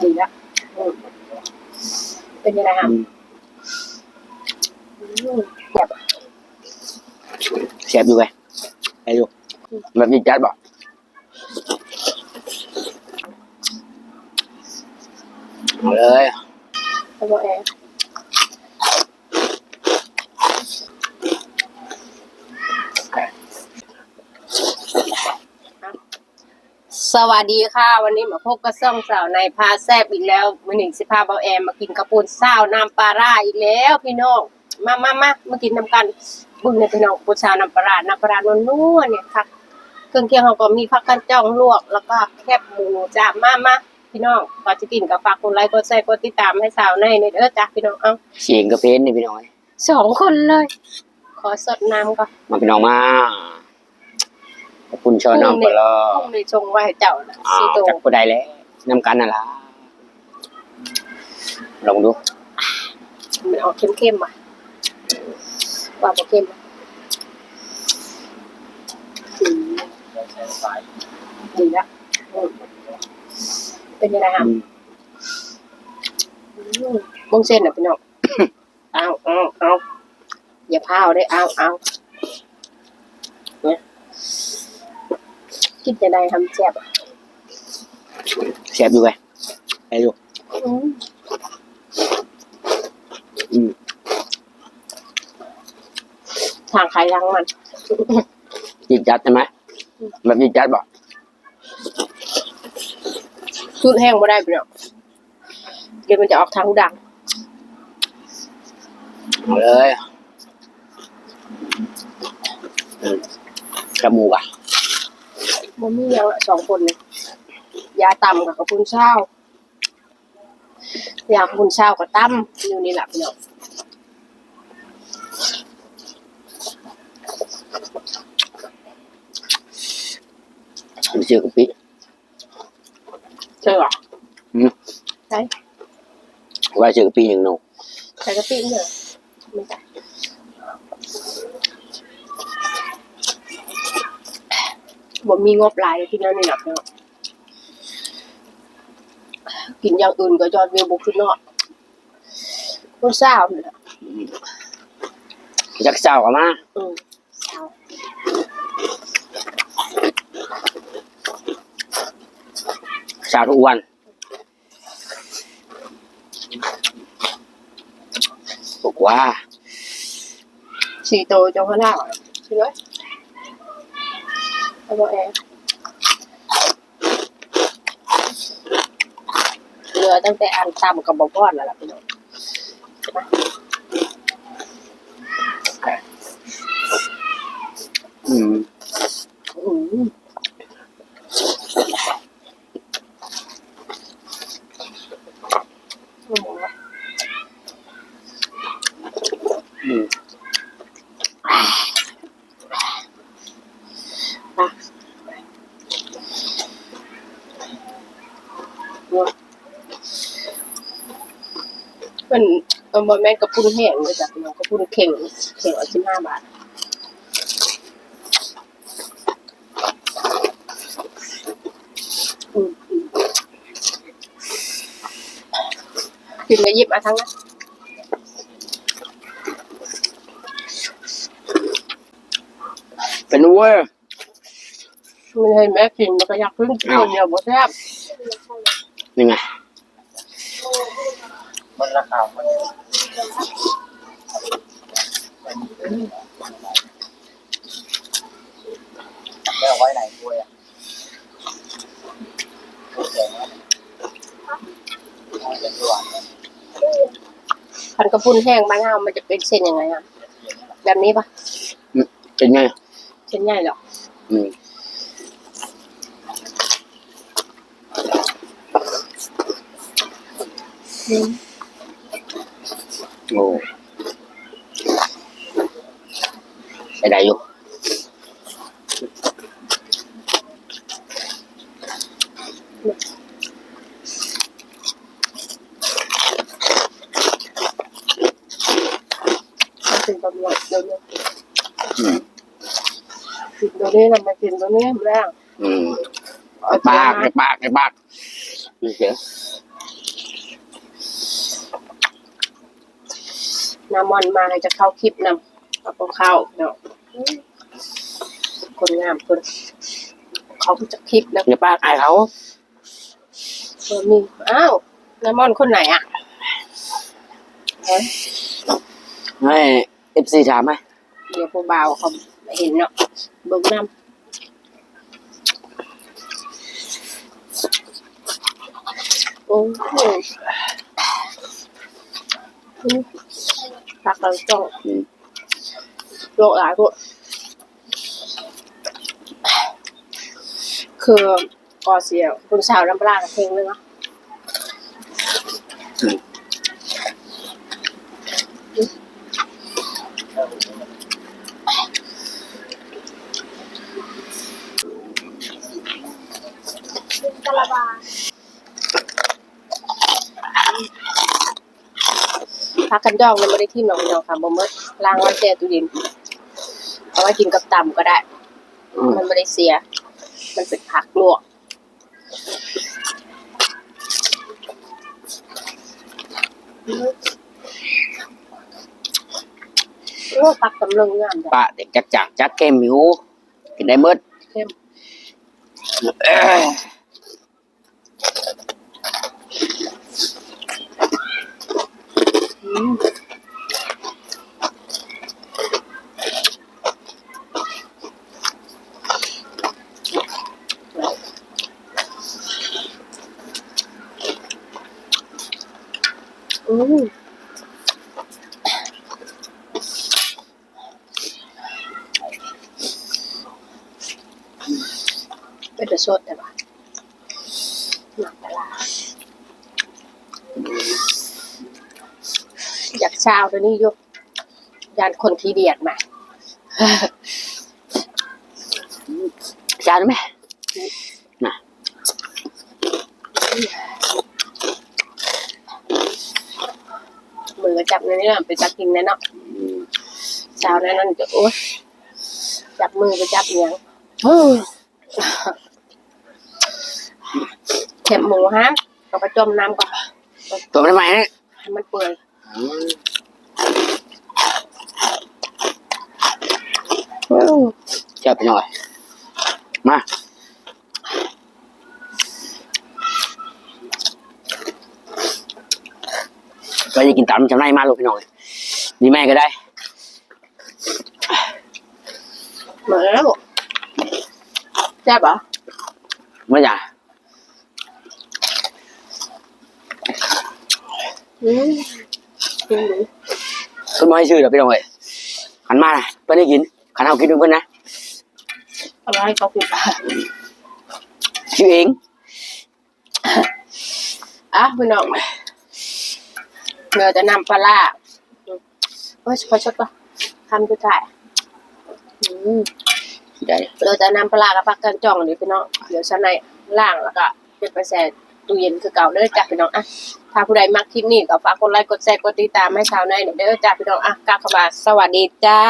ดีแล้วอืมเป็นยังไงครับอืมอืมแบบแซ่บอยู่ไงไอ้ลูกแบบนี้จัดบอกเอาเลย ตัวเอง สวัสดีค่ะ วันนี้มาพบกับซ่องสาวในพาแซบอีกแล้วมือหนึ่งสิพาเบาแอมมากินกระปุนเศร้าวน้ำปลาร่าอีกแล้วพี่น้องมามามามากินน้ำกันบึ้งในยพี่น้องปุนเศร้าวน้ำปลาร่าน้ำปลาร่านวลๆเนี่ยค่ะเครื่องเคียงเขาก็มีผักกันจ้องลวก แล้วก็แคบหมูจ้ามามาพี่น้องก่อนจะกินกับฝากกดไลค์กดแชร์กดติดตามให้สาวในในเด้อจ้าพี่น้องเอาเสียงกระเพนนี่พี่น้องเอ้ยสองคนเลย ขอสดน้ำก่อนมาพี่น้องมา ขอบคุณชอน้องไปเลยต้องเลยชงไว้ให้เจ้านะอ้าสีวโตจากผู้ใดแล้วนำกันน่ะล่ะลองดูมันออกเข้มๆว่ะว่าบ่เข้มนะอืมดีแล้วอืมเป็นยังไงครับอืมอืมบงเส้นอะพี่น้อง เอาเอาเอาอย่าพาวได้เอาเอาเนี่ย กินจะได้ทำแซ่บอะแซ่บอยู่ไงไอ้ลูกอืมอืมทางใครทางมันจิตจัดใช่ไหมแบบนี้จัดบอกชุดแห้งไม่ได้พี่น้องเดี๋ยวมันจะออกทางดังเอาเลยอืมกระหมูกอะ มันมีอย่างละสองคนเลยยาต่ำกับกระพุนเช้ายากระพุนเช้ากับตั้มอยู่นี่แหละพี่น้องผมเชื่อกะปิเจอเหรออืมใช่ว่าเชื่อกะปิอย่างหนูใส่กะปิเนี่ยไม่ใส่ บ่มีงบหลายที่นั่นนี่หนักเนาะกินอย่างอื่นก็ยอดวิวบุกขึ้นเนาะคนเศร้าเนี่ยนะจักเศร้ากันมาอืมเศร้าเศร้าทุกวันบอกว่าสี่โตจังหวะหน้าใช่ไหม เอาบอแอร์เหลือตั้งแต่อันต่ำกับบอพอดแล้วล่ะพี่น้อง อืม อืมโอ้โห อืม อะ มันมันบอแม่นกระปุ้นแห้งเลยจ้ะพี่น้องกระปุ้นเข่งเข่งละสิบห้าบาทอืมอืมกินแล้วหยิบมาทั้งนั้นเป็นเว้ยไม่ให้แม่กินมันก็อยากพึ่งกินคนเดียวบ่แซ่บยังไง มันราคามันไม่เอาไว้ไหนด้วยอะเอาเดี๋ยวตัวพันกระปุ้นแห้งบ้านเฮามันจะเป็นเส้นยังไงอะ แบบนี้ปะเป็นไงเส้นใหญ่หรออืมอืม โอ้ใส่ได้อยู่มันเป็นตัวนี้เดี๋ยวนี้อืมกินตัว นี้นะมากินตัวนี้แรงอืมเอาปากเจีในยวปากในปากนี่เสียมน้ำมันมาให้จะเข้าคลิปนำเอาของเข้าเนาะคนงามคนเขาจะคลิปแล้วอย่าปากอายเขาเออมีอ้าวน้ำมันคนไหนอะเอ้ยให้เอฟซีถามไหมเดี๋ยวผู้บ่าวเขาเห็นเนาะเบิ่งน้ำโอ้โห อืมผักเราจ้องโลกหลายพวกคือก่อเสียคุณสาวน้ำปลากับเพลงเลยเนาะกระบา พักกันดองมันไม่ได้ที่หนองพี่น้องค่ะบ่เมดล้างไว้แช่ตู้เย็นเอาไว้กินกับตำก็ได้อืมมันไม่ได้เสีย มันเป็นผักลวกโอ้ผักตำลึงงามจ้ะปะเด็กจักจักจักเกมหิวกินได้เบิดเข้ม เอ้ย อืมอืม เป็นแต่สดแต่ว่าหนักปลาอยากเช้าตัวนี้ยุยานคนที่เดียดมาจานไหมน่ะ มือ ก็จับในนี้นะไปจับกินแน่เนาะอืมเช้านั้นนั่นจะโอ๊ยจับมือไปจับเนียงเฮ้ยเข็มหมูฮะก็ไปจมน้ำก่อนตัวมันทำไมเนี่ยให้มันเปื่อยอืมอืมเจ็บไปหน่อย มา ก็จะกินตำจำได้มาลูกพี่น้องนี่แม่ก็ได้เหมือนแล้วแซ่บเหรอเมื่อไหร่อืมอืมก็ไม่ให้ชื่อเดี๋ยวพี่น้องเอ้ยขันมานะเพื่อนได้กินขันเอากินด้วยเพื่อนนะเอาไว้ให้เขากินชื่อเองอะพี่น้อง เราจะนำปลาร้าโอ้ยขอชดก่อนคำดท้ายอืมได้เราจะนำปลาร้ากับผักกันจ่องเดี๋ยวพี่น้องเดี๋ยวชั้นในล่างแล้วก็เป็นไปแช่ตู้เย็นคือเก่าเด้อจ้ะพี่น้องอะถ้าผู้ใดมักคลิปนี้ก็ฝากกดไลค์กดแชร์กดติดตามให้ชาวในเด้อจ้ะพี่น้องอะกลับข้ามาสวัสดีจ้า